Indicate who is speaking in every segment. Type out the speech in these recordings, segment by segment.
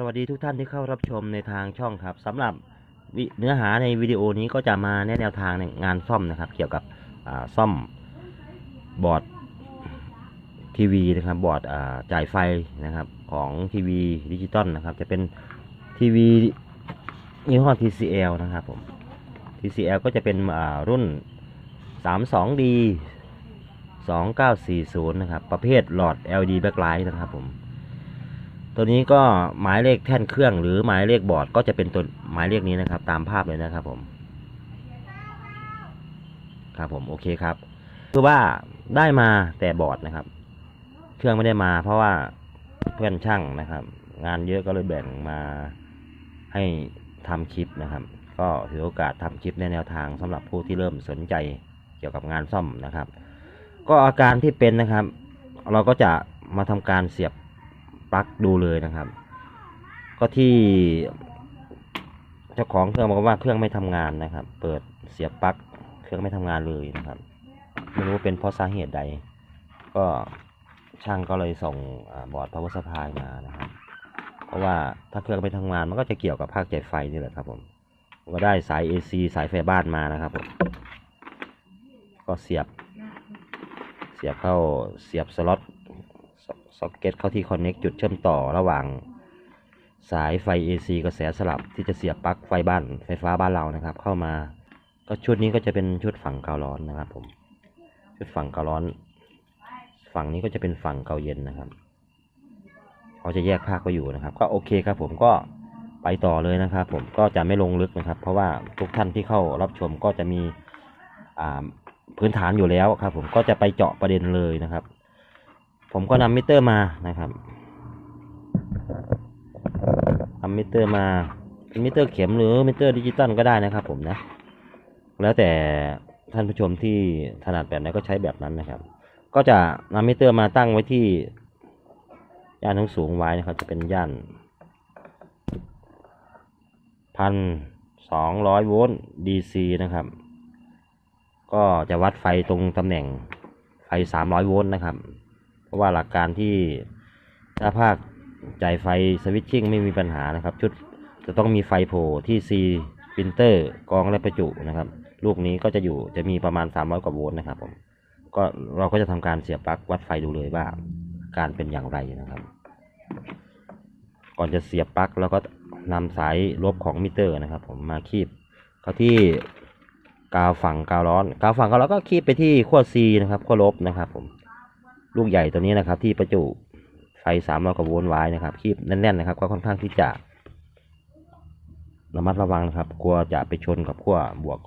Speaker 1: สวัสดีทุกท่านที่เข้ารับชมในทางช่องครับสำหรับเนื้อหาในวิดีโอนี้ก็จะมาแนะแนวทางในงานซ่อมนะครับ เกี่ยวกับซ่อมบอร์ดทีวีนะครับบอร์ดจ่ายไฟนะครับของทีวีดิจิตอลนะครับ จะเป็นทีวียี่ห้อ TCL นะครับผม TCL ก็จะเป็นรุ่น 32D 2940 นะครับ ประเภทหลอด LED backlight นะครับผม ตัวนี้ก็หมายเลขแท่นเครื่องหรือหมายเลขบอร์ดก็จะเป็นตัวหมายเลขนี้นะครับ ตามภาพเลยนะครับผม ครับผมโอเคครับ คือว่าได้มาแต่บอร์ดนะครับ เครื่องไม่ได้มาเพราะว่าเพื่อนช่างนะครับ งานเยอะก็เลยแบ่งมาให้ทำคลิปนะครับ ก็ถือโอกาสทำคลิปในแนวทางสำหรับผู้ที่เริ่มสนใจเกี่ยวกับงานซ่อมนะครับ ก็อาการที่เป็นนะครับ เราก็จะมาทำการเสียบ ปลั๊กดูเลยนะครับ ก็ที่เจ้าของเครื่องบอกว่าเครื่องไม่ทำงานนะครับ เปิดเสียบปลั๊กเครื่องไม่ทำงานเลยนะครับไม่รู้เป็นเพราะสาเหตุใด ก็ช่างก็เลยส่งอบอร์ด power supply มานะครับ เพราะว่าถ้าเครื่องไม่ทำงานมันก็จะเกี่ยวกับภาคจ่ายไฟนี่แหละครับผมผมก็ได้สาย AC สายไฟบ้านมานะครับผมก็เสียบ เสียบเข้าเสียบสล็อต ซ็อกเก็ตเข้าที่คอนเน็กจุดเชื่อมต่อระหว่างสายไฟ AC กระแสสลับที่จะเสียบปลั๊กไฟบ้านไฟฟ้าบ้านเรานะครับ เข้ามา ก็ชุดนี้ก็จะเป็นชุดฝั่งเการ้อนนะครับ ผม ชุดฝั่งเการ้อน ฝั่งนี้ก็จะเป็นฝั่งเกาเย็นนะครับเขาจะแยกภาคไปอยู่นะครับ ก็โอเคครับ ผมก็ไปต่อเลยนะครับ ผมก็จะไม่ลงลึกนะครับ เพราะว่าทุกท่านที่เข้ารับชมก็จะมีพื้นฐานอยู่แล้วครับ ผมก็จะไปเจาะประเด็นเลยนะครับ ผมก็นำมิเตอร์มานะครับทำมิเตอร์มาเป็นมิเตอร์เข็มหรือมิเตอร์ดิจิตอลก็ได้นะครับ ผมนะ แล้วแต่ท่านผู้ชมที่ถนัดแบบไหนก็ใช้แบบนั้นนะครับ ก็จะนำมิเตอร์มาตั้งไว้ที่ย่านทั้งสูงไว้นะครับ จะเป็นย่านพันสองร้อยโวลต์ DC นะครับ ก็จะวัดไฟตรงตำแหน่งไฟ300โวลต์นะครับ เพราะว่าหลักการที่ถ้าภาคจ่ายไฟสวิตชิ่งไม่มีปัญหานะครับ ชุดจะต้องมีไฟโผล่ที่ C พินเตอร์กองและประจุนะครับ ลูกนี้ก็จะอยู่จะมีประมาณ 300 กว่าโวลต์นะครับผมก็เราก็จะทำการเสียบปลั๊กวัดไฟดูเลยว่า การเป็นอย่างไรนะครับ ก่อนจะเสียบปลั๊กเราก็นำสายลบของมิเตอร์นะครับ ผมมาคีบเข้าที่กาวฝั่งกาวร้อน กาวฝั่งกาวร้อนก็คีบไปที่ขั้ว C นะครับขั้วลบนะครับ ผม ลูกใหญ่ตัวนี้นะครับ ที่ประจุไฟสามร้อยกว่าโวลต์ไว้นะครับคีบแน่นๆนะครับ ก็ค่อนข้างที่จะระมัดระวังนะครับ กลัวจะไปชนกับขั้วบวก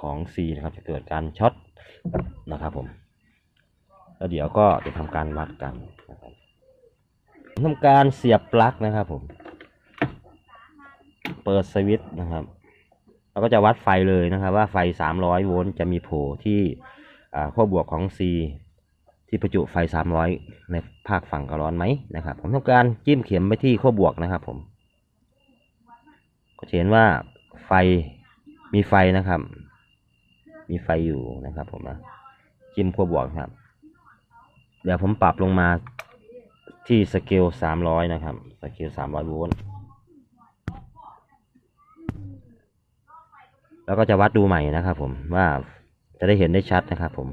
Speaker 1: ของ C นะครับ จะเกิดการช็อตนะครับผมแล้วเดี๋ยวก็จะทำการวัดกันนะครับทำการเสียบปลั๊กนะครับผม เปิดสวิตช์นะครับเราก็จะวัดไฟเลยนะครับ ว่าไฟ 300 โวลต์จะมีโผล่ที่ขั้วบวกของ C ที่ประจุไฟ 300 ในภาคฝั่งกระร้อนไหมนะครับ ผมทำการจิ้มเข็มไปที่ขั้วบวกนะครับ ผม ก็จะเห็นว่าไฟมีไฟนะครับ มีไฟอยู่นะครับ ผมนะจิ้มขั้วบวกครับ เดี๋ยวผมปรับลงมาที่สเกล 300 นะครับ สเกล 300 โวลต์แล้วก็จะวัดดูใหม่นะครับ ผมว่าจะได้เห็นได้ชัดนะครับ ผม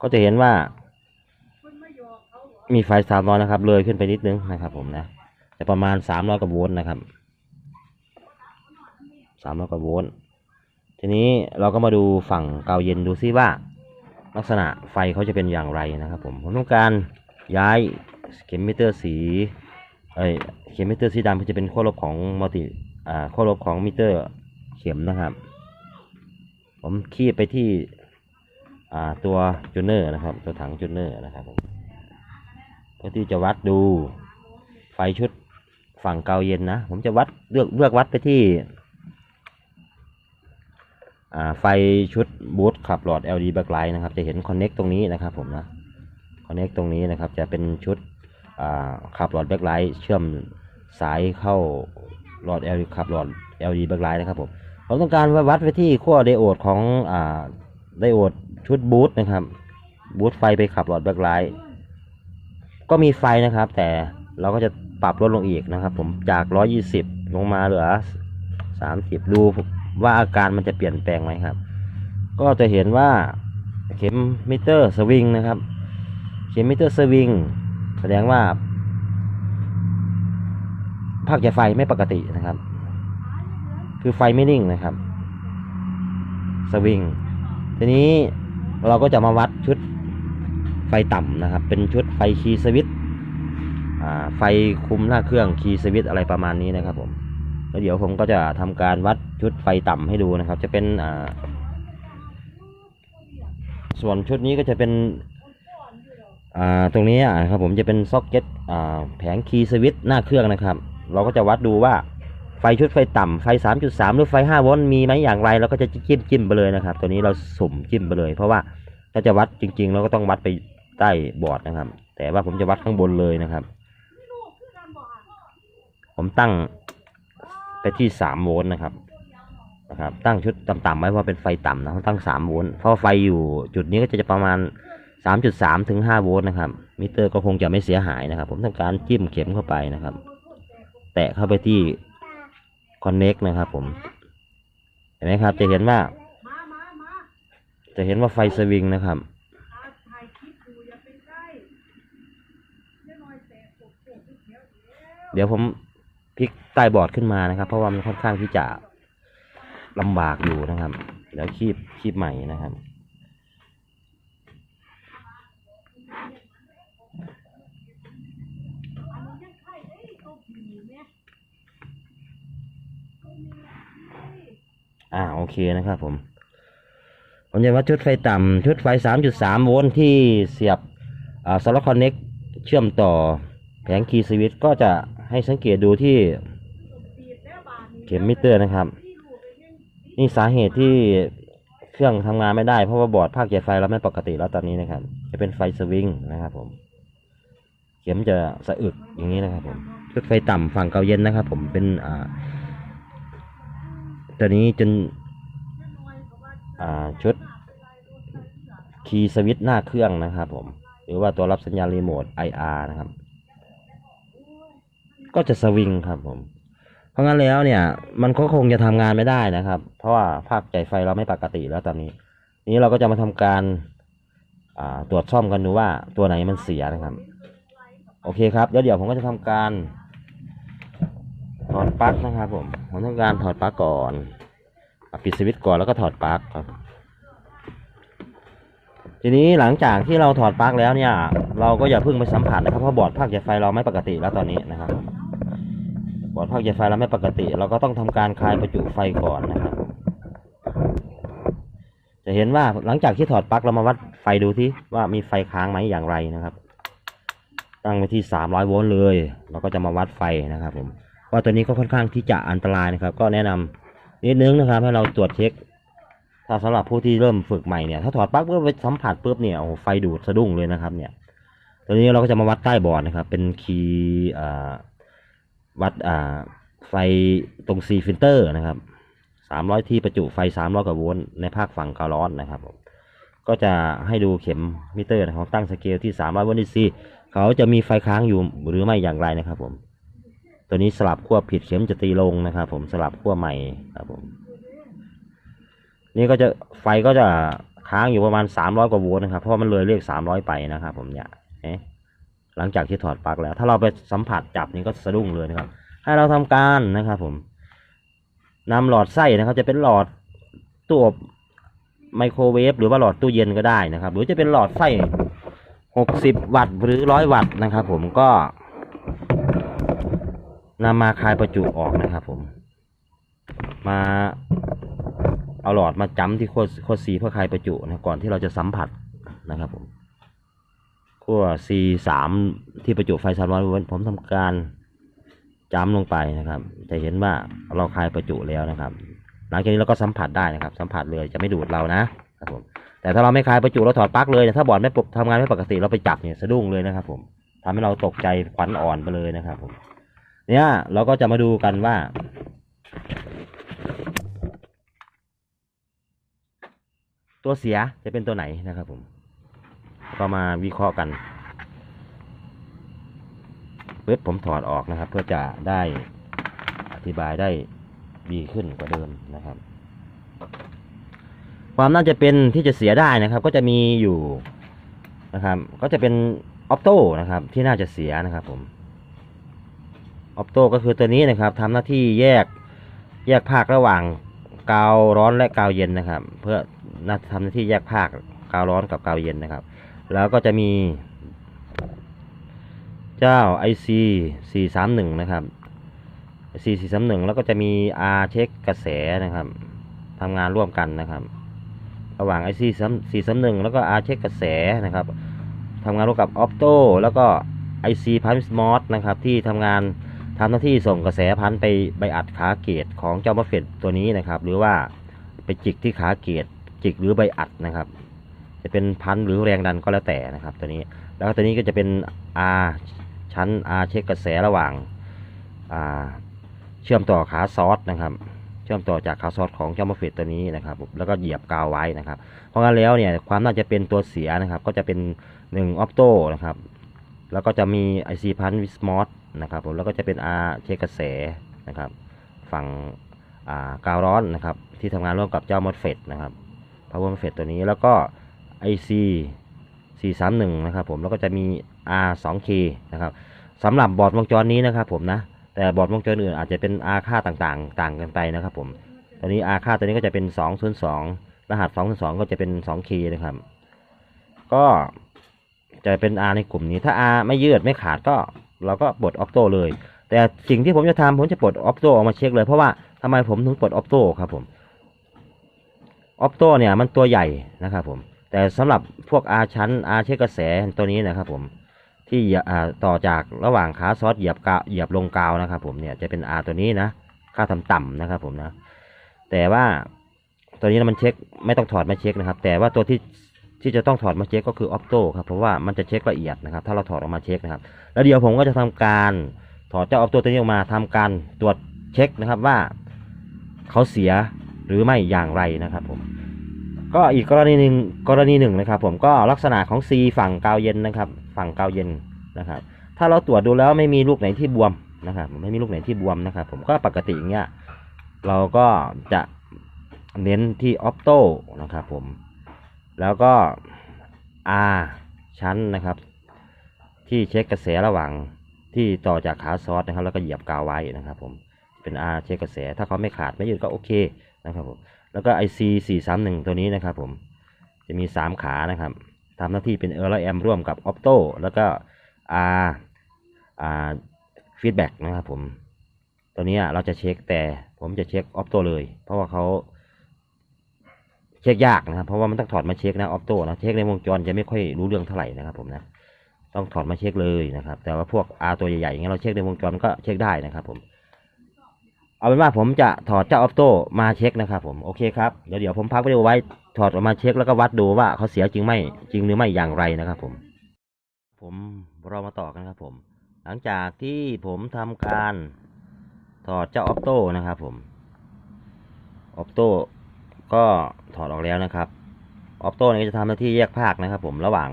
Speaker 1: ก็จะเห็นว่า มีไฟสามร้อยนะครับ เลยขึ้นไปนิดนึงนะครับ ผมนะจะประมาณสามร้อยกว่าโวลต์นะครับสามร้อยกว่าโวลต์ทีนี้เราก็มาดูฝั่งเกาเย็นดูซิว่า ลักษณะไฟเขาจะเป็นอย่างไรนะครับ ผมผมต้องการย้ายเข็มมิเตอร์สีเอ้ยเข็มมิเตอร์สีดำก็จะเป็นขั้วลบของมัลติอ่าขั้วลบของมิเตอร์เข็มนะครับ ผมคีบไปที่อ่าตัวจูเนอร์นะครับ ตัวถังจูเนอร์นะครับผม พื่อที่จะวัดดูไฟชุดฝั่งเกาเย็นนะ ผมจะวัดเลือกเลือกวัดไปที่ไฟชุดบูทขับหลอด LED backlight นะครับ จะเห็นคอนเน็กตรงนี้นะครับผมนะคอนเน็กตรงนี้นะครับ จะเป็นชุดขับหลอด backlight เชื่อมสายเข้าหลอด LED ขับหลอด LED backlight นะครับผมผมต้องการวัดไปที่ขั้วไดโอดของอไดโอดชุดบูทนะครับบูทไฟไปขับหลอดแบ็คไลท์ ก็มีไฟนะครับ แต่เราก็จะปรับลดลงอีกนะครับ ผมจากร้อยี่สิบลงมาเหลือสามสิบดูว่าอาการมันจะเปลี่ยนแปลงไหมครับ ก็จะเห็นว่าเข็มมิเตอร์สวิงนะครับ เข็มมิเตอร์สวิงแสดงว่าภาคใยไฟไม่ปกตินะครับ คือไฟไม่นิ่งนะครับ สวิง ทีนี้เราก็จะมาวัดชุด ไฟต่ำนะครับ เป็นชุดไฟคีย์สวิตช์ไฟคุมหน้าเครื่องคีย์สวิตช์อะไรประมาณนี้นะครับผมแล้วเดี๋ยวผมก็จะทำการวัดชุดไฟต่ำให้ดูนะครับ จะเป็นอ่าส่วนชุดนี้ก็จะเป็นอ่าตรงนี้อะครับผมจะเป็นซ็อกเก็ตอ่าแผงคีย์สวิตช์หน้าเครื่องนะครับ เราก็จะวัดดูว่าไฟชุดไฟต่ำไฟ 3.3 หรือไฟ 5 โวลต์มีไหมอย่างไรเราก็จะจิ้มจิ้มไปเลยนะครับ ตัวนี้เราสุ่มจิ้มไปเลย เพราะว่าถ้าจะวัดจริง ๆ เราก็ต้องวัดไป ใต้บอร์ดนะครับ แต่ว่าผมจะวัดข้างบนเลยนะครับ ผมตั้งไปที่3โวลต์นะครับนะครับ ตั้งชุดต่ำๆไว้ว่าะเป็นไฟต่ำนะตั้ง3โวลต์เพราะไฟอยู่จุดนี้ก็จะประมาณ3.3ถึง5โวลต์นะครับ มิเตอร์ก็คงจะไม่เสียหายนะครับ ผมทำการจิ้มเข็มเข้าไปนะครับ แตะเข้าไปที่ connect นะครับ ผม เห็นไหมครับ จะเห็นว่า จะเห็นว่าไฟสวิงนะครับ เดี๋ยวผมพลิกใต้บอร์ดขึ้นมานะครับ เพราะว่ามันค่อนข้างที่จะลำบากอยู่นะครับ เดี๋ยวคีบคีบใหม่นะครับ อ่าโอเคนะครับผม ผมจะวัดชุดไฟต่ำชุดไฟ 3.3 โวลต์ที่เสียบอ่าสล็อตคอนเน็กเชื่อมต่อแผงคีย์สวิตช์ก็จะ ให้สังเกตดูที่เข็มมิเตอร์นะครับ นี่สาเหตุที่เครื่องทำงานไม่ได้เพราะว่าบอร์ดภาคใยไฟเราไม่ปกติแล้วตอนนี้นะครับ จะเป็นไฟสวิงนะครับ ผม เข็มจะสะอึกอย่างนี้นะครับ ผมชุดไฟต่ำฝั่งเกาเย็นนะครับ ผมเป็นอ่าตัวนี้จนอ่าชุดคีย์สวิตช์หน้าเครื่องนะครับ ผม หรือว่าตัวรับสัญญาณรีโมท IR นะครับ ก็จะสวิงครับผม เพราะงั้นแล้วเนี่ย มันก็คงจะทำงานไม่ได้นะครับ เพราะว่าภาคใจไฟเราไม่ปกติแล้วตอนนี้ นี้เราก็จะมาทำการตรวจซ่อมกันดูว่าตัวไหนมันเสียนะครับ โอเคครับแล้วเดี๋ยวผมก็จะทำการถอดปลั๊กนะครับ ผมผมต้องการถอดปลั๊กก่อนปิดสวิตช์ก่อนแล้วก็ถอดปลั๊กครับ ทีนี้หลังจากที่เราถอดปลั๊กแล้วเนี่ย เราก็อย่าเพิ่งไปสัมผัสนะครับเพราะบอร์ดภาคใยไฟเราไม่ปกติแล้วตอนนี้นะครับ อร์ดภาคใยไฟเราไม่ปกติ เราก็ต้องทำการคลายประจุไฟก่อนนะครับ จะเห็นว่าหลังจากที่ถอดปลั๊กเรามาวัดไฟดูที่ว่ามีไฟค้างไหมอย่างไรนะครับ ตั้งไว้ที่สามร้อยโวลต์เลย เราก็จะมาวัดไฟนะครับ ผมว่าตัวนี้ก็ค่อนข้างที่จะอันตรายนะครับ ก็แนะนำนิดนึงนะครับ ให้เราตรวจเช็ค ถ้าสำหรับผู้ที่เริ่มฝึกใหม่เนี่ยถ้าถอดปลั๊กเพื่อไปสัมผัสปุ๊บเนี่ยโอ้ไฟดูดสะดุ้งเลยนะครับ เนี่ย ตัวนี้เราก็จะมาวัดใต้บอร์ดนะครับ เป็นคีย์อ่า วัดอ่าไฟตรงซีฟิลเตอร์นะครับสามร้อยที่ประจุไฟสามร้อยกว่าโวลต์ในภาคฝั่งกาลอนนะครับผมก็จะให้ดูเข็มมิเตอร์นะครับตั้งสเกลที่สามร้อยโวลต์ดีซีเขาจะมีไฟค้างอยู่หรือไม่อย่างไรนะครับผมตัวนี้สลับขั้วผิดเข็มจะตีลงนะครับผมสลับขั้วใหม่ครับผมนี่ก็จะไฟก็จะค้างอยู่ประมาณสามร้อยกว่าโวลต์นะครับเพราะมันเลยเลขสามร้อยไปนะครับผมเนี่ยเอ๊ หลังจากที่ถอดปลั๊กแล้ว ถ้าเราไปสัมผัสจับนี่ก็สะดุ้งเลยนะครับ ให้เราทำการนะครับ ผมนำหลอดไส้นะครับ จะเป็นหลอดตู้อบไมโครเวฟหรือว่าหลอดตู้เย็นก็ได้นะครับ หรือจะเป็นหลอดไส้หกสิบวัตต์หรือร้อยวัตต์นะครับ ผมก็นำมาคลายประจุออกนะครับ ผม มาเอาหลอดมาจ้ำที่ขั้วขั้ว C เพื่อคลายประจุนะก่อนที่เราจะสัมผัสนะครับผม ขั้ว C สามที่ประจุไฟสามร้อยโวลต์ผมทำการจ้ำลงไปนะครับ จะเห็นว่าเราคลายประจุแล้วนะครับ หลังจากนี้เราก็สัมผัสได้นะครับ สัมผัสเลยจะไม่ดูดเรานะครับผมแต่ถ้าเราไม่คลายประจุเราถอดปลั๊กเลยถ้าบอร์ดไม่ปกทำงานไม่ปกติเราไปจับเนี่ยสะดุ้งเลยนะครับ ผมทำให้เราตกใจขวัญอ่อนไปเลยนะครับ ผม เนี่ยเราก็จะมาดูกันว่า ตัวเสียจะเป็นตัวไหนนะครับผม ก็มาวิเคราะห์กันปุ๊บผมถอดออกนะครับ เพื่อจะได้อธิบายได้ดีขึ้นกว่าเดิมนะครับ ความน่าจะเป็นที่จะเสียได้นะครับ ก็จะมีอยู่นะครับ ก็จะเป็นออปโต้นะครับ ที่น่าจะเสียนะครับผมออปโต้ก็คือตัวนี้นะครับทำหน้าที่แยกแยกภาคระหว่างกาวร้อนและกาวเย็นนะครับ เพื่อน่าทำหน้าที่แยกภาคกาวร้อนกับกาวเย็นนะครับ แล้วก็จะมี เจ้า IC 431 นะครับ IC 431 แล้วก็จะมี R เช็คกระแสนะครับทำงานร่วมกันนะครับ ระหว่าง IC 431 แล้วก็ R เช็คกระแสนะครับทำงานร่วมกับ Opto แล้วก็ IC Punch Mod นะครับที่ทำงานทำหน้าที่ส่งกระแสพันธุ์ไปใบอัดขาเกตของเจ้ามัฟเฟตตัวนี้นะครับ หรือว่าไปจิกที่ขาเกตจิกหรือใบอัดนะครับ จะเป็นพันธุ์หรือแรงดันก็แล้วแต่นะครับตัวนี้ แล้วตัวนี้ก็จะเป็น R ชั้น R เช็คกระแสระหว่างาเชื่อมต่อขาซอสนะครับ เชื่อมต่อจากขาซอสของเจ้ามัฟเฟตตัวนี้นะครับ แล้วก็เหยียบกาวไว้นะครับ เพราะงั้นแล้วเนี่ยความน่าจะเป็นตัวเสียนะครับ ก็จะเป็น1 Opto นะครับแล้วก็จะมี IC พันวิสมอสนะครับผมแล้วก็จะเป็น R เช็คกระแสนะครับ ฝั่งกาวร้อนนะครับ ที่ทำงานร่วมกับเจ้ามอสเฟตนะครับ power MOSFET ตัวนี้แล้วก็ IC 431นะครับผมแล้วก็จะมี R 2K นะครับสำหรับบอร์ดวงจรนี้นะครับผมนะแต่บอร์ดวงจรอื่นอาจจะเป็น R ค่าต่างๆ ต่างกันไปนะครับผมตอนนี้ R ค่าตัวนี้ก็จะเป็น 202 รหัส 202 ก็จะเป็น 2K นะครับ ก็จะเป็น R ในกลุ่มนี้ถ้า R ไม่ยืดไม่ขาดก็เราก็ปลดออ t โตเลย แต่สิ่งที่ผมจะทำผมจะปลดออ t โตออกมาเช็คเลยเพราะว่าทำไมผมถึงปลดออ t โตครับผมออ t โตเนี่ยมันตัวใหญ่นะครับผม แต่สำหรับพวก R ชั้น R เช็คกระแสตัวนี้นะครับผมที่ต่อจากระหว่างขาซอสเหยียบกาวเหยียบลงกาวนะครับ ผมเนี่ยจะเป็น R ตัวนี้นะค่าทำต่ำนะครับ ผมนะ แต่ว่าตัวนี้มันเช็คไม่ต้องถอดมาเช็คนะครับ แต่ว่าตัวที่ที่จะต้องถอดมาเช็คก็คือออ t โตครับเพราะว่ามันจะเช็คละเอียดนะครับ ถ้าเราถอดออกมาเช็คนะครับ แล้วเดี๋ยวผมก็จะทำการถอดเจ้าออ t โตตัวนี้ออกมาทำการตรวจเช็คนะครับว่าเขาเสียหรือไม่อย่างไรนะครับผม ก็อีกกรณีหนึ่งกรณีหนึ่งนะครับ ผมก็ลักษณะของ C ฝั่งกาวเย็นนะครับ ฝั่งกาวเย็นนะครับ ถ้าเราตรวจดูแล้วไม่มีลูกไหนที่บวมนะครับ ไม่มีลูกไหนที่บวมนะครับ ผมก็ปกติอย่างเงี้ยเราก็จะเน้นที่ออ t โตนะครับผมแล้วก็ R ชั้นนะครับ ที่เช็คกระแสระหว่างที่ต่อจากขาซอสนะครับ แล้วก็เหยียบกาวไว้นะครับ ผมเป็น R เช็คกระแสถ้าเขาไม่ขาดไม่ยืดก็โอเคนะครับผม แล้วก็ IC 431 ตัวนี้นะครับผมจะมี 3 ขานะครับทำหน้าที่เป็นเออร์แอมร่วมกับ Opto แล้วก็ R R feedback นะครับผมตัวนี้เราจะเช็คแต่ผมจะเช็ค Opto เลย เพราะว่าเขาเช็คยากนะครับ เพราะว่ามันต้องถอดมาเช็คนะ Opto นะเช็คในวงจรจะไม่ค่อยรู้เรื่องเท่าไหร่นะครับผมนะต้องถอดมาเช็คเลยนะครับ แต่ว่าพวก R ตัวใหญ่ๆอย่างเงี้ยเราเช็คในวงจรก็เช็คได้นะครับผม เอาเป็นว่าผมจะถอดเจ้าออ t โตมาเช็คนะครับผมโอเคครับเดี๋ยวเดี๋ยวผมพักวิดีโอไว้ถอดออกมาเช็คแล้วก็วัดดูว่าเขาเสียจริงไม่จริงหรือไม่อย่างไรนะครับผม ผมเรามาต่อกันครับผม หลังจากที่ผมทำการถอดเจ้าออ t โตนะครับผมออ t โตก็ถอดออกแล้วนะครับออ t โตนี่จะทำหน้าที่แยกภาคนะครับ ผมระหว่าง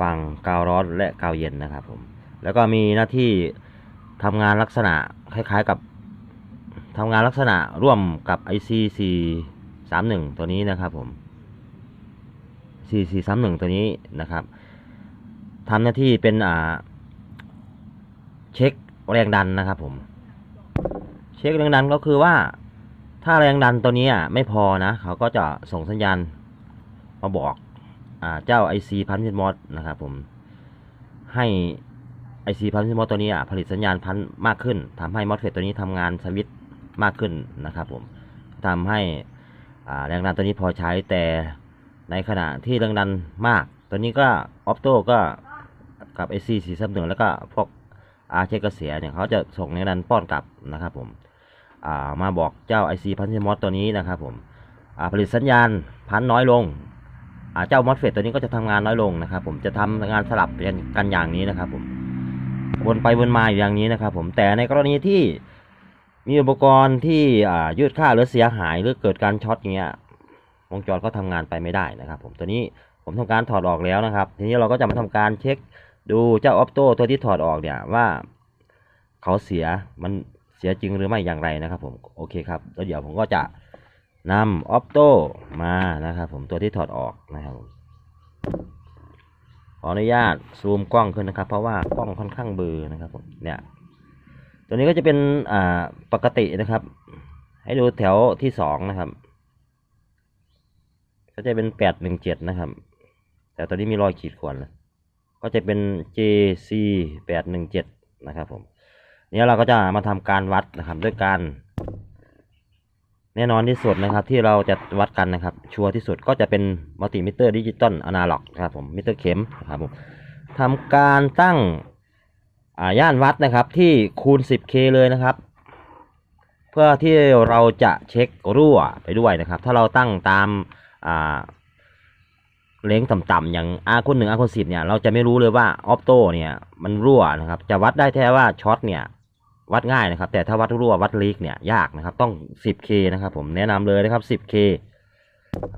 Speaker 1: ฝั่งกาวร้อนและกาวเย็นนะครับผม แล้วก็มีหน้าที่ทำงานลักษณะคล้าย ๆ กับ ทำงานลักษณะร่วมกับ IC 4 3 1ตัวนี้นะครับผม 4 4 3 1 ตัวนี้นะครับทำหน้าที่เป็นอ่าเช็คแรงดันนะครับผม เช็คแรงดันก็คือว่าถ้าแรงดันตัวนี้อะไม่พอนะ เขาก็จะส่งสัญญาณมาบอกอ่าเจ้า IC พันธุ์มอสนะครับผม ให้ IC พันธุ์มอสตัวนี้อะผลิตสัญญาณพันธุ์มากขึ้นทำให้มอสเฟตตัวนี้ทำงานสวิตช์ มากขึ้นนะครับผมทำให้แรงดันตัวนี้พอใช้แต่ในขณะที่แรงดันมาก ตัวนี้ก็ออ t โตก็กับ AC 4 3 1แล้วก็พวกอาเชกเสียเนี่ยเขาจะส่งแรงดันป้อนกลับนะครับผมามาบอกเจ้า IC พันธุ์มอสตัวนี้นะครับผมผลิตสัญญาณพันน้อยลงเจ้ามอสเฟตตัวนี้ก็จะทำงานน้อยลงนะครับผมจะทำงานสลับกันกันอย่างนี้นะครับผมวนไปวนมาอยู่อย่างนี้นะครับผมแต่ในกรณีที่ มีอุปกรณ์ที่อ่ายืดค่าหรือเสียหายหรือเกิดการช็อตอย่างเงี้ยวงจรก็ทำงานไปไม่ได้นะครับ ผมตัวนี้ผมทำการถอดออกแล้วนะครับ ทีนี้เราก็จะมาทำการเช็คดูเจ้าออ t โตตัวที่ถอดออกเนี่ยว่าเขาเสียมันเสียจริงหรือไม่อย่างไรนะครับ ผมโอเคครับแล้วเดี๋ยวผมก็จะนำออปโตมานะครับ ผมตัวที่ถอดออกนะครับขออนุญาตซูมกล้องขึ้นนะครับ เพราะว่ากล้องค่อนข้างเบลอนะครับผมเนี่ย ตัวนี้ก็จะเป็นอ่าปกตินะครับ ให้ดูแถวที่สองนะครับ ก็จะเป็นแปดหนึ่งเจ็ดนะครับ แต่ตอนนี้มีรอยขีดข่วนก็จะเป็น JC แปดหนึ่งเจ็ดนะครับผมเนี่ยเราก็จะมาทำการวัดนะครับด้วยการแน่นอนที่สุดนะครับ ที่เราจะวัดกันนะครับ ชัวร์ที่สุดก็จะเป็นมัลติมิเตอร์ดิจิตอลอนาล็อกนะครับผมมิเตอร์เข็มนะครับผมทำการตั้ง อ่าย่านวัดนะครับที่คูณ 10K เลยนะครับ เพื่อที่เราจะเช็ครั่วไปด้วยนะครับ ถ้าเราตั้งตามอ่าเล้งต่ำๆอย่างอาคูณหนึ่งอาคูณสิบเนี่ยเราจะไม่รู้เลยว่าออปโตเนี่ยมันรั่วนะครับ จะวัดได้แค่ว่าช็อตเนี่ยวัดง่ายนะครับ แต่ถ้าวัดรั่ววัดลีกเนี่ยยากนะครับ ต้อง 10K นะครับ ผมแนะนำเลยนะครับ 10K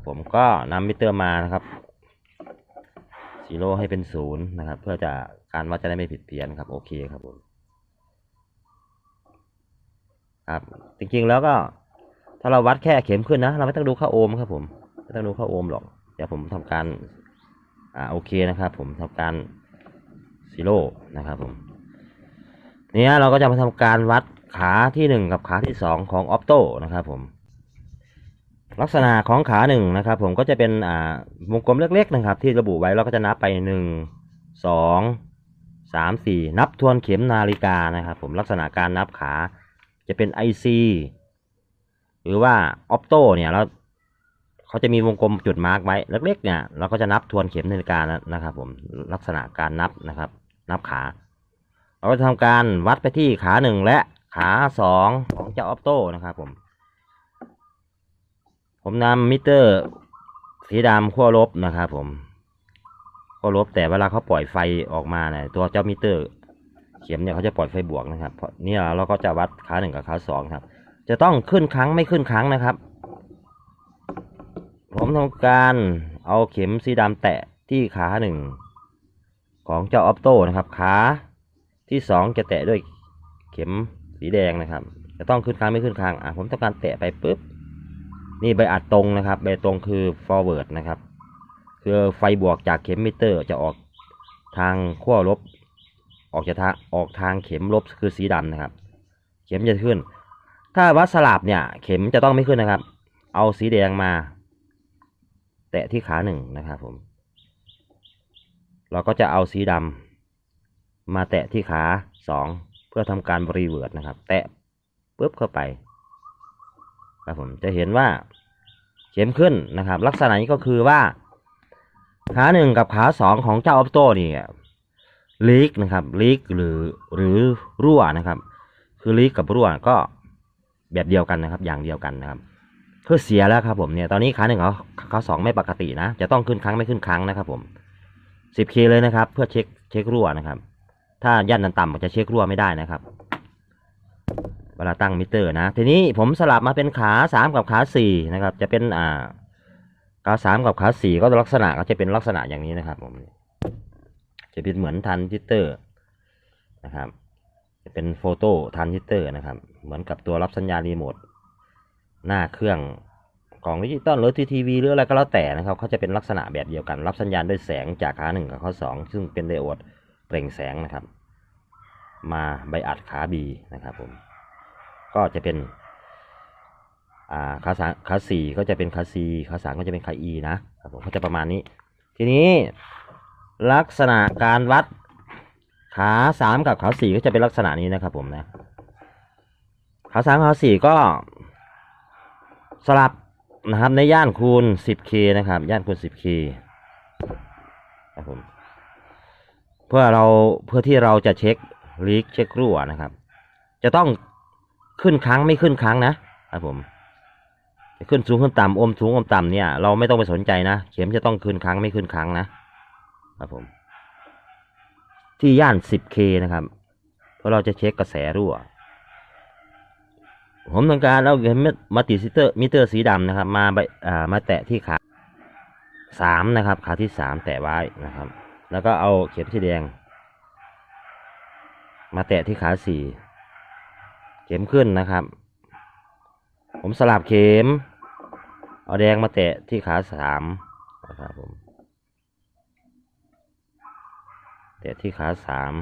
Speaker 1: ผมก็นำมิเตอร์มานะครับ ซีโร่ให้เป็นศูนย์นะครับ เพื่อจะการวัดจะได้ไม่ผิดเพี้ยนครับ โอเคครับผมครับ จริงๆแล้วก็ ถ้าเราวัดแค่เข็มขึ้นนะ เราไม่ต้องดูค่าโอห์มครับผมไม่ต้องดูค่าโอห์มหรอกเดี๋ยวผมทำการอ่าโอเคนะครับ ผมทำการซีโร่นะครับผมเนี่ยเราก็จะมาทำการวัดขาที่หนึ่งกับขาที่สองของออปโตนะครับผม ลักษณะของขาหนึ่งนะครับ ผมก็จะเป็นอ่าวงกลมเล็กๆนะครับ ที่ระบุไว้เราก็จะนับไปหนึ่งสองสามสี่นับทวนเข็มนาฬิกานะครับ ผมลักษณะการนับขาจะเป็น IC หรือว่า Opto เนี่ยเราเขาจะมีวงกลมจุดมาร์กไว้เล็กๆเนี่ยเราก็จะนับทวนเข็มนาฬิกานะครับ ผมลักษณะการนับนะครับ นับขา เราก็จะทำการวัดไปที่ขาหนึ่งและขาสองของเจ้า Opto นะครับผม ผมนำมิเตอร์ สีดำขั้วลบนะครับผมขั้วลบแต่เวลาเขาปล่อยไฟออกมาเนี่ยตัวเจ้ามิเตอร์ เข็มเนี่ยเขาจะปล่อยไฟบวกนะครับเพราะนี่เราก็จะวัดขาหนึ่งกับขาสองครับ จะต้องขึ้นครั้งไม่ขึ้นครั้งนะครับ ผมทำการเอาเข็มสีดำแตะที่ขาหนึ่งของเจ้าออปโต้นะครับขาที่สองจะแตะด้วยเข็มสีแดงนะครับ จะต้องขึ้นครั้งไม่ขึ้นครั้งอะผมต้องการแตะไปปุ๊บ นี่ใบอัดตรงนะครับใบตรงคือ forward นะครับ คือไฟบวกจากเข็มมิเตอร์จะออกทางขั้วลบ ออกจากทางออกทางเข็มลบคือสีดำนะครับ เข็มจะขึ้น ถ้าวัดสลับเนี่ย เข็มจะต้องไม่ขึ้นนะครับ เอาสีแดงมา แตะที่ขาหนึ่งนะครับผม เราก็จะเอาสีดำมาแตะที่ขาสองเพื่อทำการบริเวิร์ดนะครับ แตะปุ๊บเข้าไป ครับผมจะเห็นว่าเข็มขึ้นนะครับ ลักษณะนี้ก็คือว่า ขาหนึ่งกับขาสองของเจ้าออปโต้นี่ลีกนะครับลีกหรือหรือรั่วนะครับ คือลีกกับรั่วก็แบบเดียวกันนะครับ อย่างเดียวกันนะครับคือเสียแล้วครับผมเนี่ยตอนนี้ขาหนึ่งเขาขาสองไม่ปกตินะ จะต้องขึ้นครั้งไม่ขึ้นครั้งนะครับผม 10k เลยนะครับ เพื่อเช็คเช็ครั่วนะครับ ถ้าย่านต่ำๆจะเช็ครั่วไม่ได้นะครับ เวลาตั้งมิเตอร์นะทีนี้ผมสลับมาเป็นขาสามกับขาสี่นะครับจะเป็นอ่าขาสามกับขาสี่ก็ลักษณะก็จะเป็นลักษณะอย่างนี้นะครับผมจะเป็นเหมือนทันจิเตอร์นะครับจะเป็นโฟโต้ทันจิเตอร์นะครับ เหมือนกับตัวรับสัญญาณรีโมทหน้าเครื่องของดิจิตอลหรือทีวีหรืออะไรก็แล้วแต่นะครับเขาจะเป็นลักษณะแบบเดียวกัน รับสัญญาณด้วยแสงจากขาหนึ่งกับขาสองซึ่งเป็นไดโอดเปล่งแสงนะครับ มาใบอัดขาบีนะครับผม ก็จะเป็นอ่าขาสามขาสี่ก็จะเป็นขาซีขาสามก็จะเป็นขาอีนะครับผมก็จะประมาณนี้ ทีนี้ลักษณะการวัดขาสามกับขาสี่ก็จะเป็นลักษณะนี้นะครับ ผมนะขาสามขาสี่ก็ สลับนะครับ ในย่านคูณ 10k นะครับ ย่านคูณ 10k ครับผมเพื่อเราเพื่อที่เราจะเช็คลีกเช็ครั่วนะครับ จะต้อง ขึ้นครั้งไม่ขึ้นครั้งนะครับผมขึ้นสูงขึ้นต่ำอมสูงอมต่ำเนี่ย เราไม่ต้องไปสนใจนะเข็มจะต้องขึ้นครั้งไม่ขึ้นครั้งนะครับผม ที่ย่าน 10k นะครับ เพราะเราจะเช็คกระแสรั่ว ผมต้องการเอาเข็มมาติดมิเตอร์มิเตอร์สีดำนะครับ มาใบอ่ามาแตะที่ขาสามนะครับ ขาที่สามแตะไว้นะครับ แล้วก็เอาเข็มสีแดง มาแตะที่ขาสี่ เข็มขึ้นนะครับ ผมสลับเข็ม เอาแดงมาแตะที่ขาสามนะครับผม แตะที่ขาสาม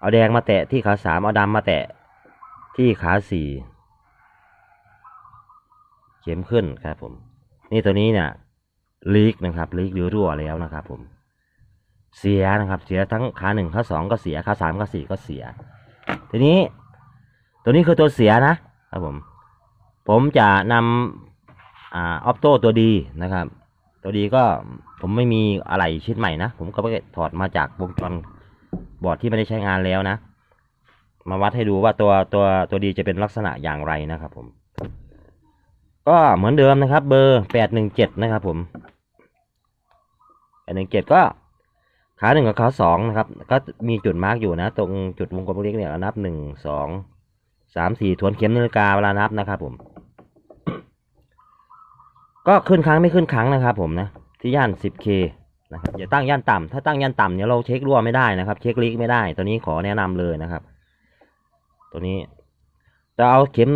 Speaker 1: เอาแดงมาแตะที่ขาสาม เอาดำมาแตะที่ขาสี่เข็มขึ้นครับผม นี่ตัวนี้เนี่ยลีกนะครับลีกหรือรั่วแล้วนะครับ ผม เสียนะครับ เสียทั้งขาหนึ่งขาสองก็เสียขาสามขาสี่ก็เสีย ทีนี้ ตัวนี้คือตัวเสียนะครับผม ผมจะนำอ่าออปโต้ตัวดีนะครับ ตัวดีก็ผมไม่มีอะไรชิ้นใหม่นะ ผมก็ไปถอดมาจากวงจรบอร์ดที่ไม่ได้ใช้งานแล้วนะ มาวัดให้ดูว่าตัวตัวตัวดีจะเป็นลักษณะอย่างไรนะครับผม ก็เหมือนเดิมนะครับ เบอร์แปดหนึ่งเจ็ดนะครับผมแปดหนึ่งเจ็ดก็ขาหนึ่งกับขาสองนะครับ ก็มีจุดมาร์กอยู่นะ ตรงจุดวงกลมเล็กๆเนี่ยนับหนึ่งสอง สามสี่ทวนเข็มนาฬิกาเวลานับนะครับ ผม ก็ขึ้นครั้งไม่ขึ้นครั้งนะครับ ผมนะที่ย่าน 10K นะครับอย่าตั้งย่านต่ำถ้าตั้งย่านต่ำเนี่ยเราเช็ครั่วไม่ได้นะครับ เช็คลีกไม่ได้ ตัวนี้ขอแนะนำเลยนะครับ ตัวนี้จะเอาเข็ม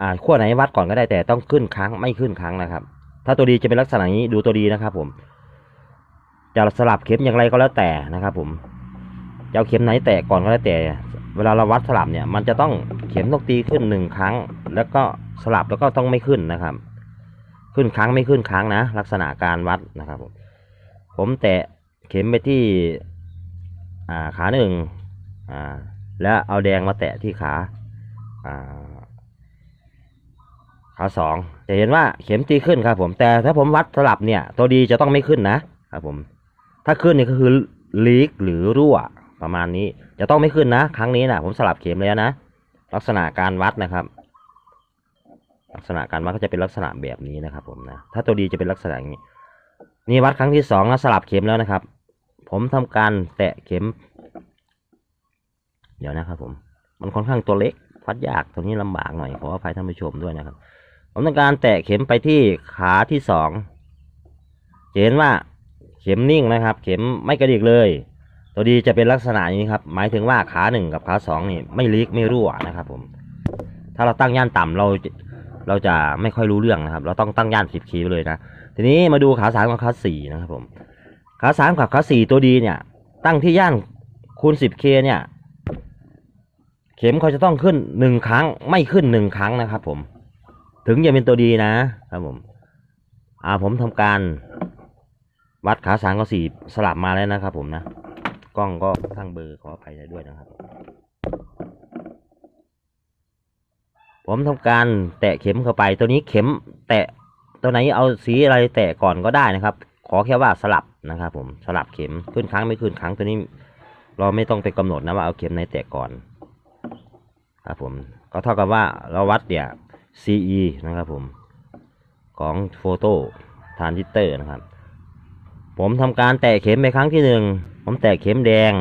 Speaker 1: อ่าขั้วไหนวัดก่อนก็ได้แต่ต้องขึ้นครั้งไม่ขึ้นครั้งนะครับ ถ้าตัวดีจะเป็นลักษณะนี้ดูตัวดีนะครับ ผม จะสลับเข็มอย่างไรก็แล้วแต่นะครับ ผมจะเอาเข็มไหนแตะก่อนก็แล้วแต่ เวลาเราวัดสลับเนี่ย มันจะต้องเข็มต้องตีขึ้นหนึ่งครั้ง แล้วก็สลับแล้วก็ต้องไม่ขึ้นนะครับ ขึ้นครั้งไม่ขึ้นครั้งนะ ลักษณะการวัดนะครับ ผมผมแตะเข็มไปที่อ่าขาหนึ่งอ่าแล้วเอาแดงมาแตะที่ขาอ่าขาสองจะเห็นว่าเข็มตีขึ้นครับ ผมแต่ถ้าผมวัดสลับเนี่ย ตัวดีจะต้องไม่ขึ้นนะครับผม ถ้าขึ้นเนี่ยก็คือลีกหรือรั่ว ประมาณนี้จะต้องไม่ขึ้นนะ ครั้งนี้นะผมสลับเข็มแล้วนะ ลักษณะการวัดนะครับ ลักษณะการวัดก็จะเป็นลักษณะแบบนี้นะครับผมนะถ้าตัวดีจะเป็นลักษณะอย่างนี้ นี่วัดครั้งที่สองนะสลับเข็มแล้วนะครับ ผมทำการแตะเข็ม เดี๋ยวนะครับ ผม มันค่อนข้างตัวเล็กวัดยากตรงนี้ลำบากหน่อยขออภัยท่านผู้ชมด้วยนะครับ ผมทำการแตะเข็มไปที่ขาที่สองเห็นว่าเข็มนิ่งนะครับ เข็มไม่กระดิกเลย ตัวดีจะเป็นลักษณะนี้ครับ หมายถึงว่าขาหนึ่งกับขาสองนี่ไม่ลีกไม่รั่วนะครับ ผม ถ้าเราตั้งย่านต่ำเราเราจะไม่ค่อยรู้เรื่องนะครับ เราต้องตั้งย่านสิบคีไปเลยนะ ทีนี้มาดูขาสามกับขาสี่นะครับผม ขาสามกับขาสี่ตัวดีเนี่ย ตั้งที่ย่านคูณสิบเคเนี่ย เข็มเขาจะต้องขึ้นหนึ่งครั้ง ไม่ขึ้นหนึ่งครั้งนะครับ ผม ถึงจะเป็นตัวดีนะครับผม อ่าผมทำการวัดขาสามกับสี่สลับมาแล้วนะครับ ผมนะ กล้องก็ข้างเบอร์ขออภัยด้วยนะครับ ผมทำการแตะเข็มเข้าไป ตัวนี้เข็มแตะตัวไหนเอาสีอะไรแตะก่อนก็ได้นะครับ ขอแค่ว่าสลับนะครับ ผมสลับเข็มขึ้นครั้งไม่ขึ้นครั้งตัวนี้ เราไม่ต้องไปกำหนดนะว่าเอาเข็มไหนแตะก่อนครับผมก็เท่ากับว่าเราวัดเนี่ย CE นะครับผมของโฟโต้ทรานซิสเตอร์นะครับ ผมทำการแตะเข็มไปครั้งที่หนึ่งผมแตะเข็มแดง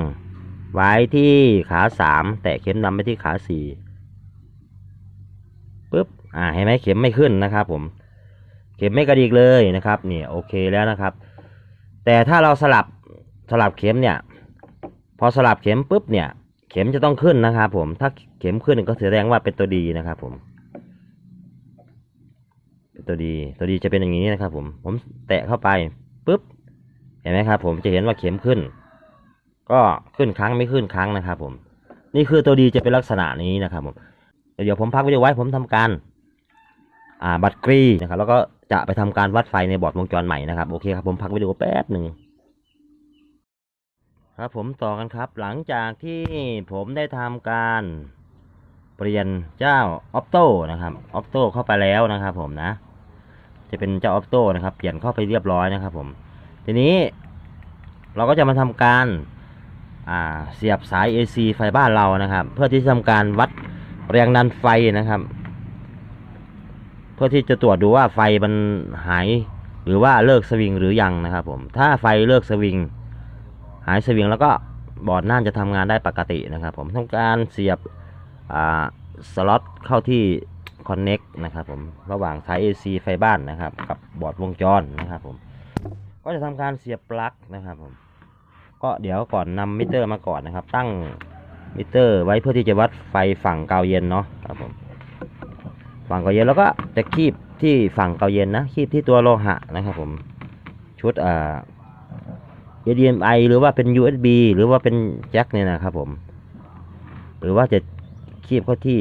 Speaker 1: ไว้ที่ขาสามแตะเข็มดำไปที่ขาสี่ปึ๊บอ่าเห็นไหมเข็มไม่ขึ้นนะครับ ผม เข็มไม่กระดิกเลยนะครับเนี่ยโอเคแล้วนะครับ แต่ถ้าเราสลับสลับเข็มเนี่ย พอสลับเข็มปุ๊บเนี่ย เข็มจะต้องขึ้นนะครับ ผมถ้าเข็มขึ้นก็แสดงว่าเป็นตัวดีนะครับ ผมเป็นตัวดีตัวดีจะเป็นอย่างนี้นะครับ ผม ผมแตะเข้าไปปุ๊บ เห็นไหมครับ ผมจะเห็นว่าเข็มขึ้น ก็ขึ้นครั้งไม่ขึ้นครั้งนะครับ ผม นี่คือตัวดีจะเป็นลักษณะนี้นะครับผมเดี๋ยวผมพักวิดีโอไว้ผมทำการอ่าบัตรกรีนะครับ แล้วก็จะไปทำการวัดไฟในบอร์ดวงจรใหม่นะครับโอเคครับผมพักวิดีโอแป๊บหนึ่งครับผมต่อกันครับ หลังจากที่ผมได้ทำการเปลี่ยนเจ้าออปโต้นะครับออปโต้เข้าไปแล้วนะครับ ผมนะ จะเป็นเจ้าออปโต้นะครับ เปลี่ยนเข้าไปเรียบร้อยนะครับ ผม ทีนี้เราก็จะมาทำการาเสียบสาย AC ไฟบ้านเรานะครับ เพื่อที่จะทำการวัดแรงดันไฟนะครับ เพื่อที่จะตรวจดูว่าไฟมันหายหรือว่าเลิกสวิงหรือยังนะครับผมถ้าไฟเลิกสวิง หายสวิงแล้วก็บอร์ดน่านจะทำงานได้ปกตินะครับ ผมทำการเสียบสล็อตเข้าที่ Connect นะครับผมระหว่างสาย AC ไฟบ้านนะครับ กับบอร์ดวงจรนะครับผม ก็จะทำการเสียบปลั๊กนะครับผมก็เดี๋ยวก่อนนำมิเตอร์มาก่อนนะครับ ตั้งมิเตอร์ไว้เพื่อที่จะวัดไฟฝั่งกาวเย็นเนาะครับผมฝั่งกาวเย็นแล้วก็จะคีบที่ฝั่งกาวเย็นนะคีบที่ตัวโลหะนะครับผมชุดอ่า HDMI หรือว่าเป็น USB หรือว่าเป็นแจ็คเนี่ยนะครับผม หรือว่าจะคีบเข้าที่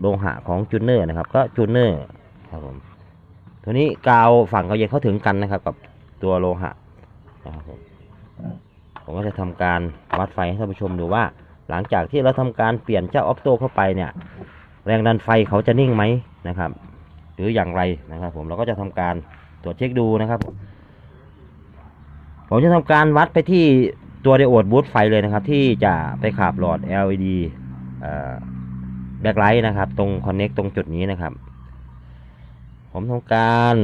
Speaker 1: โลหะของจูเนอร์นะครับ ก็จูเนอร์ครับผม ตัวนี้กาวฝั่งกาวเย็นเข้าถึงกันนะครับกับ ตัวโลหะนะครับผมผมก็จะทำการวัดไฟให้ท่านผู้ชมดูว่า หลังจากที่เราทำการเปลี่ยนเจ้าออฟโตเข้าไปเนี่ย แรงดันไฟเขาจะนิ่งไหมนะครับ หรืออย่างไรนะครับ ผมเราก็จะทำการตรวจเช็คดูนะครับ ผมจะทำการวัดไปที่ตัวไดโอดบูตไฟเลยนะครับ ที่จะไปขับหลอด LED แบ็คไลท์นะครับ ตรงคอนเน็กตรงจุดนี้นะครับ ผมทำการ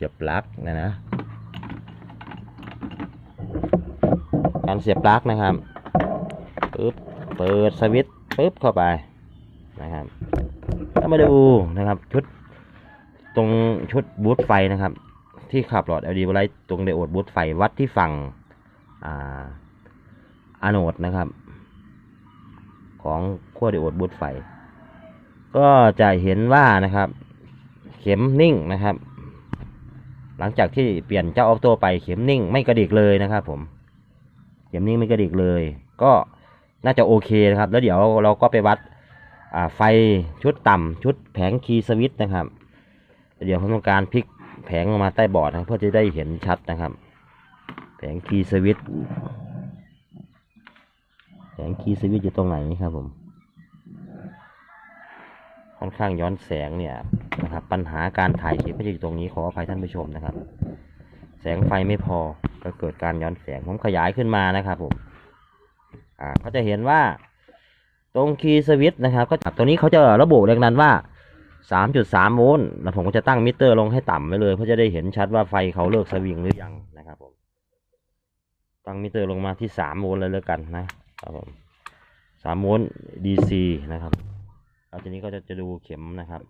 Speaker 1: สียบปลั๊กนะนะ การเสียบปลั๊กนะครับปึ๊บเปิดสวิตช์ปึ๊บเข้าไปนะครับแล้วมาดูนะครับชุดตรงชุดบูตไฟนะครับ ที่ขับหลอด LED ไลท์ตรงไดโอดบูตไฟวัดที่ฝั่งอ่าอะโนดนะครับ ของขั้วไดโอดบูตไฟ ก็จะเห็นว่านะครับ เข็มนิ่งนะครับ หลังจากที่เปลี่ยนเจ้าออฟโตไปเข็มนิ่งไม่กระดิกเลยนะครับ ผม เข็มนิ่งไม่กระดิกเลย ก็น่าจะโอเคนะครับ แล้วเดี๋ยวเราก็ไปวัดไฟชุดต่ำชุดแผงคีย์สวิตนะครับ เดี๋ยวผมต้องการพลิกแผงลงมาใต้บอร์ดนะเพื่อจะได้เห็นชัดนะครับ แผงคีย์สวิตแผงคีย์สวิตอยู่ตรงไหนครับผม ค่อนข้างย้อนแสงเนี่ยนะครับ ปัญหาการถ่ายคลิปก็จะอยู่ตรงนี้ขออภัยท่านผู้ชมนะครับ แสงไฟไม่พอก็เกิดการย้อนแสงผมขยายขึ้นมานะครับผมอ่าก็จะเห็นว่า ตรงคีย์สวิตช์นะครับ ก็ตัวนี้เขาจะระบุแรงดันว่า 3.3 โวลต์แล้วผมก็จะตั้งมิเตอร์ลงให้ต่ำไว้เลย เพื่อจะได้เห็นชัดว่าไฟเขาเลิกสวิงหรือยังนะครับผมตั้งมิเตอร์ลงมาที่ 3 โวลต์เลยแล้วกันนะครับผม3โวลต์ DC นะครับ แล้วทีนี้ก็จะจะดูเข็มนะครับ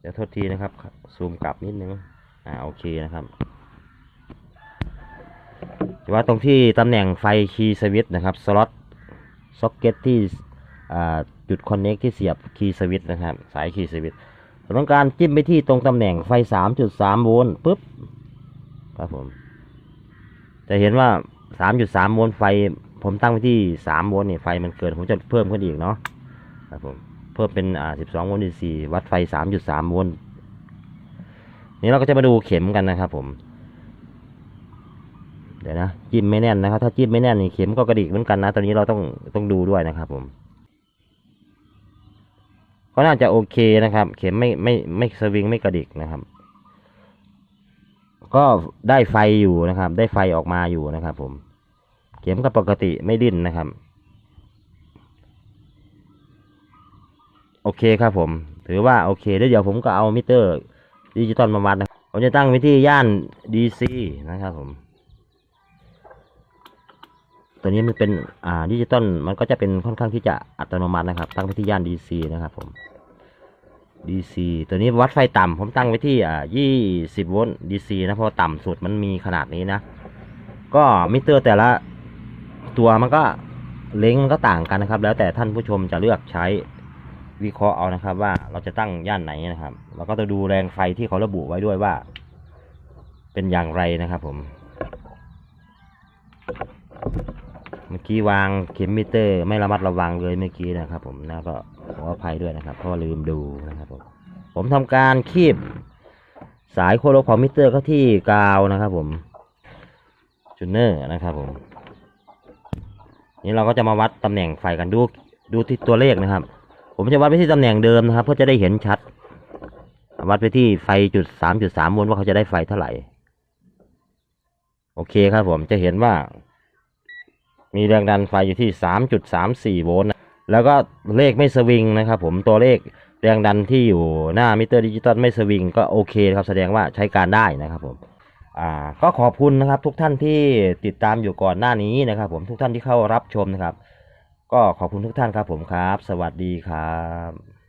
Speaker 1: เดี๋ยวโทษทีนะครับ ซูมกลับนิดนึง อ่าโอเคนะครับจะว่าตรงที่ตำแหน่งไฟคีย์สวิตช์นะครับ สล็อตซ็อกเก็ตที่อ่าจุดคอนเน็กที่เสียบคีย์สวิตช์นะครับ สายคีย์สวิตช์เราต้องการจิ้มไปที่ตรงตำแหน่งไฟ 3.3 โวลต์ปุ๊บครับผม จะเห็นว่า 3.3 โวลต์ไฟ ผมตั้งไว้ที่3โวลต์เนี่ยไฟมันเกินผมจะเพิ่มขึ้นอีกเนาะครับผมเพิ่มเป็นอ่า12โวลต์ดีซีวัดไฟ 3.3โวลต์นี่เราก็จะมาดูเข็มกันนะครับ ผม เดี๋ยวนะจิ้มไม่แน่นนะครับ ถ้าจิ้มไม่แน่นนี่เข็มก็กระดิกเหมือนกันนะตอนนี้เราต้องต้องดูด้วยนะครับ ผมก็น่าจะโอเคนะครับ เข็มไม่ไม่ไม่สวิงไม่กระดิกนะครับ ก็ได้ไฟอยู่นะครับ ได้ไฟออกมาอยู่นะครับ ผม เข็มก็ปกติไม่ดิ้นนะครับ โอเคครับผม ถือว่าโอเคแล้วเดี๋ยวผมก็เอามิเตอร์ดิจิตอลมาวัดนะผมจะตั้งไว้ที่ย่าน DC นะครับผม ตัวนี้มันเป็นอ่าดิจิตอลมันก็จะเป็นค่อนข้างที่จะอัตโนมัตินะครับ ตั้งไว้ที่ย่าน DC นะครับผม DC ตัวนี้วัดไฟต่ำผมตั้งไว้ที่อ่า20 โวลต์ DC นะเพราะว่าต่ำสุดมันมีขนาดนี้นะ ก็มิเตอร์แต่ละ ตัวมันก็เล้งมันก็ต่างกันนะครับ แล้วแต่ท่านผู้ชมจะเลือกใช้วิเคราะห์เอานะครับ ว่าเราจะตั้งย่านไหนนะครับ เราก็จะดูแรงไฟที่เขาระบุไว้ด้วยว่า เป็นอย่างไรนะครับผมเมื่อกี้วางเข็มมิเตอร์ ไม่ระมัดระวังเลยเมื่อกี้นะครับ ผมนะก็ขออภัยด้วยนะครับเพราะลืมดูนะครับผมผมทำการคีบสายโคโลของมิเตอร์เข้าที่กาวนะครับ ผมจูเนอร์นะครับผม นี่เราก็จะมาวัดตำแหน่งไฟกันดูดูที่ตัวเลขนะครับ ผมจะวัดไปที่ตำแหน่งเดิมนะครับ เพื่อจะได้เห็นชัด วัดไปที่ไฟจุดสามจุดสามโวลต์ว่าเขาจะได้ไฟเท่าไหร่ โอเคครับผมจะเห็นว่า มีแรงดันไฟอยู่ที่3.34โวลต์แล้วก็เลขไม่สวิงนะครับ ผมตัวเลขแรงดันที่อยู่หน้ามิเตอร์ดิจิตอลไม่สวิงก็โอเคครับแสดงว่าใช้การได้นะครับผม อ่าก็ขอบคุณนะครับทุกท่านที่ติดตามอยู่ก่อนหน้านี้นะครับ ผมทุกท่านที่เข้ารับชมนะครับ ก็ขอบคุณทุกท่านครับผมครับ สวัสดีครับ